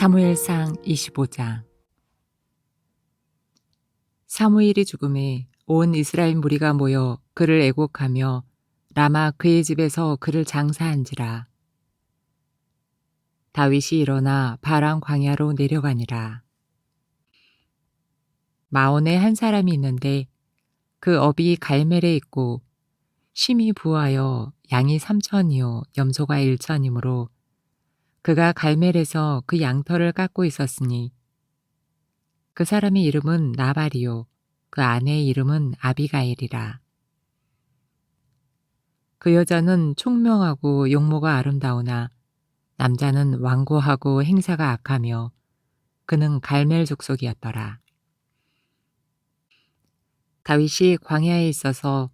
사무엘상 25장. 사무엘이 죽음에 온 이스라엘 무리가 모여 그를 애곡하며 라마 그의 집에서 그를 장사한지라. 다윗이 일어나 바람 광야로 내려가니라. 마온에 한 사람이 있는데 그 업이 갈멜에 있고 심히 부하여 양이 삼천이요 염소가 일천이므로 그가 갈멜에서 그 양털을 깎고 있었으니. 그 사람의 이름은 나발이요. 그 아내의 이름은 아비가일이라. 그 여자는 총명하고 용모가 아름다우나 남자는 완고하고 행사가 악하며 그는 갈멜 족속이었더라. 다윗이 광야에 있어서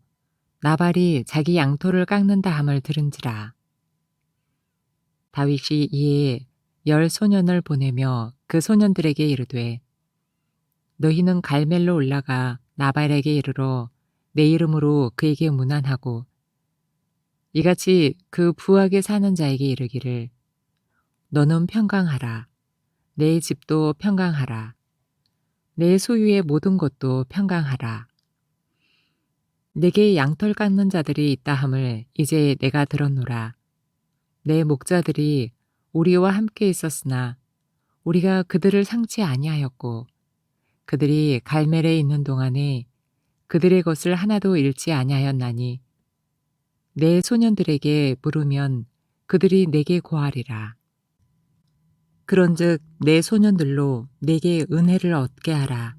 나발이 자기 양털을 깎는다 함을 들은지라 다윗이 이에 열 소년을 보내며 그 소년들에게 이르되 너희는 갈멜로 올라가 나발에게 이르러 내 이름으로 그에게 문안하고 이같이 그 부하게 사는 자에게 이르기를 너는 평강하라. 내 집도 평강하라. 내 소유의 모든 것도 평강하라. 내게 양털 깎는 자들이 있다 함을 이제 내가 들었노라 내 목자들이 우리와 함께 있었으나 우리가 그들을 상치 아니하였고 그들이 갈멜에 있는 동안에 그들의 것을 하나도 잃지 아니하였나니 내 소년들에게 물으면 그들이 내게 고하리라. 그런즉 내 소년들로 내게 은혜를 얻게 하라.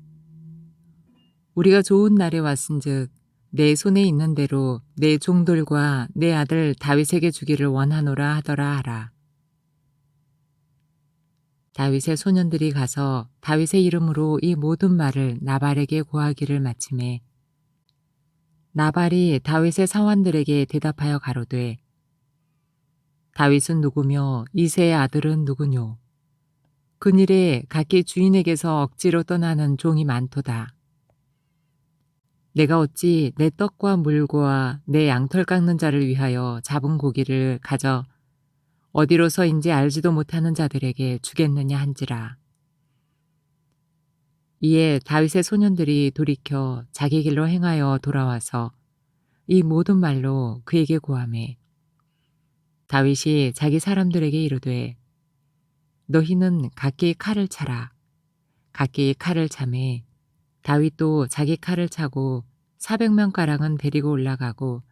우리가 좋은 날에 왔은즉 내 손에 있는 대로 내 종들과 내 아들 다윗에게 주기를 원하노라 하더라 하라. 다윗의 소년들이 가서 다윗의 이름으로 이 모든 말을 나발에게 고하기를 마침에 나발이 다윗의 사원들에게 대답하여 가로되 다윗은 누구며 이세의 아들은 누구뇨 그일에 각기 주인에게서 억지로 떠나는 종이 많도다. 내가 어찌 내 떡과 물과 내 양털 깎는 자를 위하여 잡은 고기를 가져 어디로서인지 알지도 못하는 자들에게 주겠느냐 한지라. 이에 다윗의 소년들이 돌이켜 자기 길로 행하여 돌아와서 이 모든 말로 그에게 고함해 다윗이 자기 사람들에게 이르되 너희는 각기 칼을 차라 각기 칼을 참에 다윗도 자기 칼을 차고 400명 가량은 데리고 올라가고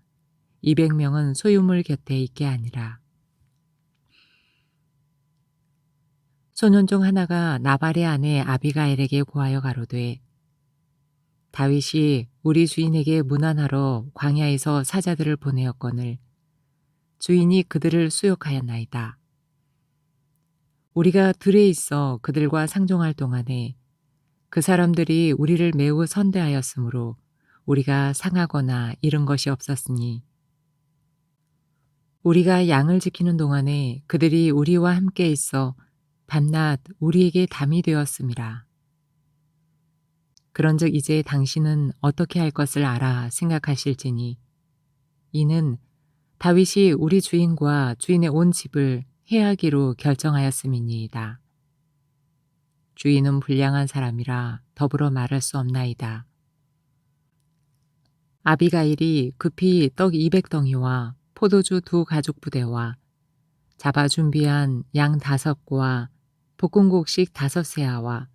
200명은 소유물 곁에 있게 하니라. 소년 중 하나가 나발의 아내 아비가엘에게 고하여 가로되 다윗이 우리 주인에게 문안하러 광야에서 사자들을 보내었거늘 주인이 그들을 수욕하였나이다. 우리가 들에 있어 그들과 상종할 동안에 그 사람들이 우리를 매우 선대하였으므로 우리가 상하거나 잃은 것이 없었으니 우리가 양을 지키는 동안에 그들이 우리와 함께 있어 밤낮 우리에게 담이 되었음이라. 그런즉 이제 당신은 어떻게 할 것을 알아 생각하실지니 이는 다윗이 우리 주인과 주인의 온 집을 해하기로 결정하였음이니이다. 주인은 불량한 사람이라 더불어 말할 수 없나이다. 아비가일이 급히 떡 200덩이와 포도주 두 가죽 부대와 잡아 준비한 양 다섯 고와 볶음국식 다섯 세아와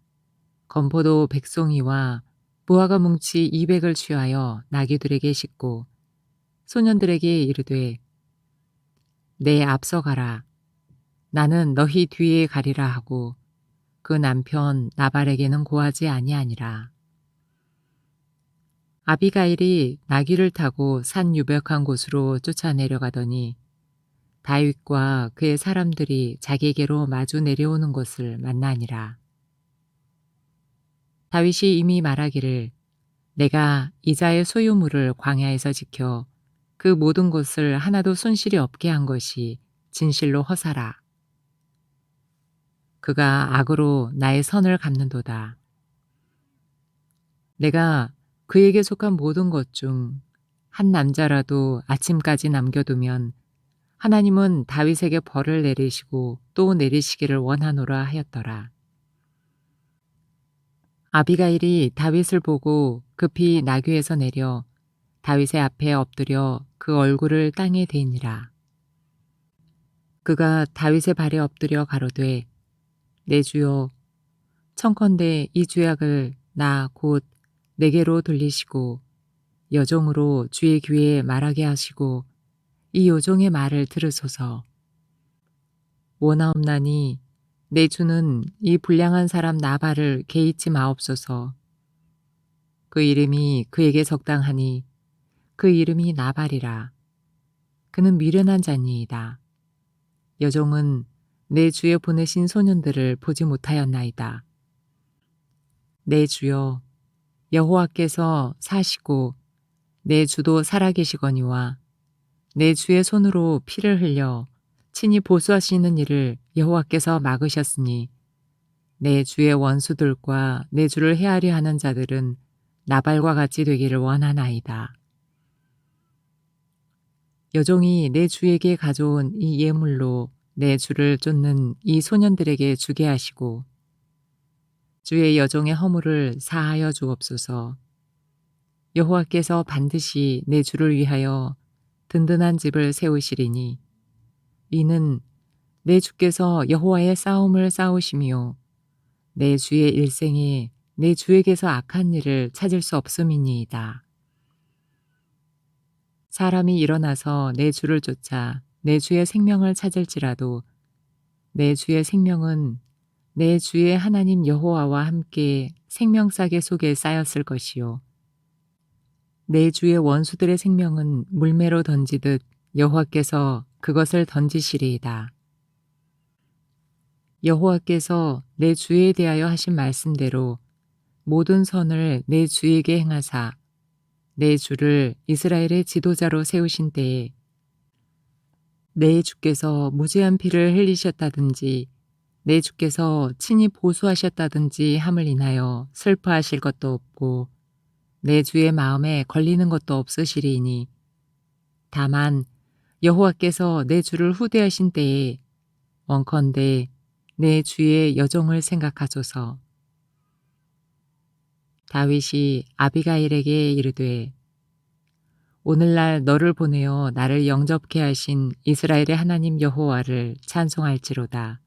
건포도 백송이와 무화과 뭉치 200을 취하여 나귀들에게 싣고 소년들에게 이르되 내 앞서 가라 나는 너희 뒤에 가리라 하고 그 남편 나발에게는 고하지 아니하니라. 아비가일이 나귀를 타고 산 유벽한 곳으로 쫓아 내려가더니 다윗과 그의 사람들이 자기에게로 마주 내려오는 것을 만나니라. 다윗이 이미 말하기를 내가 이자의 소유물을 광야에서 지켜 그 모든 것을 하나도 손실이 없게 한 것이 진실로 허사라. 그가 악으로 나의 선을 갚는도다. 내가 그에게 속한 모든 것 중 한 남자라도 아침까지 남겨두면 하나님은 다윗에게 벌을 내리시고 또 내리시기를 원하노라 하였더라. 아비가일이 다윗을 보고 급히 나귀에서 내려 다윗의 앞에 엎드려 그 얼굴을 땅에 대니라. 그가 다윗의 발에 엎드려 가로되 내 주여 청컨대 이 죄악을 나 곧 내게로 돌리시고 여종으로 주의 귀에 말하게 하시고 이 요종의 말을 들으소서. 원하옵나니 내 주는 이 불량한 사람 나발을 개의치 마옵소서. 그 이름이 그에게 적당하니 그 이름이 나발이라. 그는 미련한 자니이다. 여종은 내 주에 보내신 소년들을 보지 못하였나이다. 내 주여 여호와께서 사시고 내 주도 살아계시거니와 내 주의 손으로 피를 흘려 친히 보수하시는 일을 여호와께서 막으셨으니 내 주의 원수들과 내 주를 헤아려 하는 자들은 나발과 같이 되기를 원하나이다. 여종이 내 주에게 가져온 이 예물로 내 주를 쫓는 이 소년들에게 주게 하시고 주의 여종의 허물을 사하여 주옵소서. 여호와께서 반드시 내 주를 위하여 든든한 집을 세우시리니 이는 내 주께서 여호와의 싸움을 싸우시며 내 주의 일생에 내 주에게서 악한 일을 찾을 수 없음이니이다. 사람이 일어나서 내 주를 쫓아 내 주의 생명을 찾을지라도 내 주의 생명은 내 주의 하나님 여호와와 함께 생명싸개 속에 쌓였을 것이요. 내 주의 원수들의 생명은 물매로 던지듯 여호와께서 그것을 던지시리이다. 여호와께서 내 주에 대하여 하신 말씀대로 모든 선을 내 주에게 행하사 내 주를 이스라엘의 지도자로 세우신 때에 내 주께서 무죄한 피를 흘리셨다든지 내 주께서 친히 보수하셨다든지 함을 인하여 슬퍼하실 것도 없고 내 주의 마음에 걸리는 것도 없으시리니 다만 여호와께서 내 주를 후대하신 때에 원컨대 내 주의 여종을 생각하소서. 다윗이 아비가일에게 이르되 오늘날 너를 보내어 나를 영접케 하신 이스라엘의 하나님 여호와를 찬송할지로다.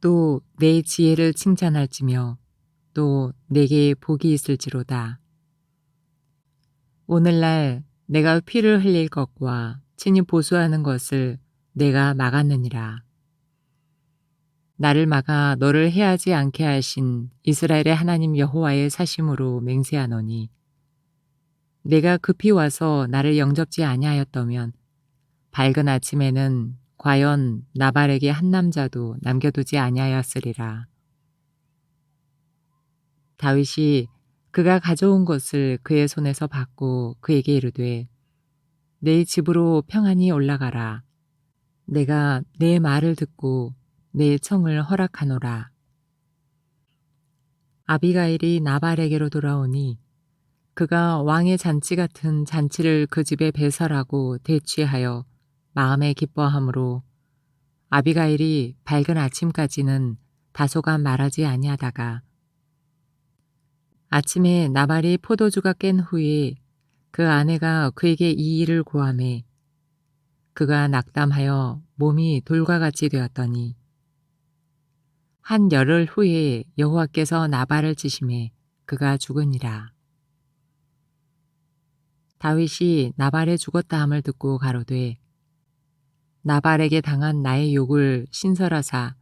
또 내 지혜를 칭찬할지며 또 내게 복이 있을지로다. 오늘날 내가 피를 흘릴 것과 친히 보수하는 것을 내가 막았느니라. 나를 막아 너를 해하지 않게 하신 이스라엘의 하나님 여호와의 사심으로 맹세하노니 내가 급히 와서 나를 영접지 아니하였다면 밝은 아침에는 과연 나발에게 한 남자도 남겨두지 아니하였으리라. 다윗이 그가 가져온 것을 그의 손에서 받고 그에게 이르되 내 집으로 평안히 올라가라. 내가 내 말을 듣고 내 청을 허락하노라. 아비가일이 나발에게로 돌아오니 그가 왕의 잔치 같은 잔치를 그 집에 배설하고 대취하여 마음에 기뻐함으로 아비가일이 밝은 아침까지는 다소간 말하지 아니하다가 아침에 나발이 포도주가 깬 후에 그 아내가 그에게 이 일을 고함해 그가 낙담하여 몸이 돌과 같이 되었더니 한 열흘 후에 여호와께서 나발을 치심해 그가 죽으니라. 다윗이 나발의 죽었다 함을 듣고 가로되 나발에게 당한 나의 욕을 신설하사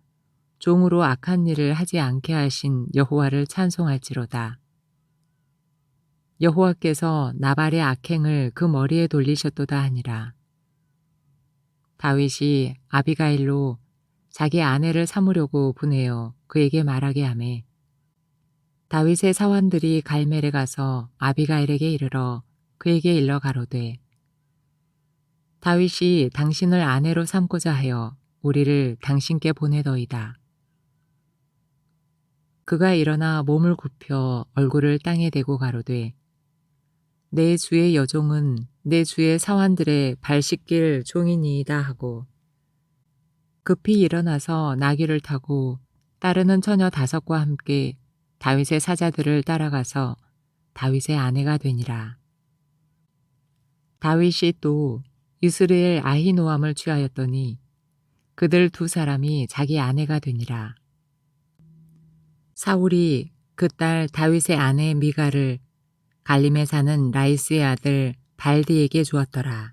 종으로 악한 일을 하지 않게 하신 여호와를 찬송할지로다. 여호와께서 나발의 악행을 그 머리에 돌리셨도다 하니라. 다윗이 아비가일로 자기 아내를 삼으려고 보내어 그에게 말하게 하매 다윗의 사원들이 갈멜에 가서 아비가일에게 이르러 그에게 일러 가로되 다윗이 당신을 아내로 삼고자 하여 우리를 당신께 보내더이다. 그가 일어나 몸을 굽혀 얼굴을 땅에 대고 가로되 내 주의 여종은 내 주의 사환들의 발 씻길 종이니이다 하고 급히 일어나서 나귀를 타고 따르는 처녀 다섯과 함께 다윗의 사자들을 따라가서 다윗의 아내가 되니라. 다윗이 또 이스라엘 아히노함을 취하였더니 그들 두 사람이 자기 아내가 되니라. 사울이 그 딸 다윗의 아내 미가를 갈림에 사는 라이스의 아들 발디에게 주었더라.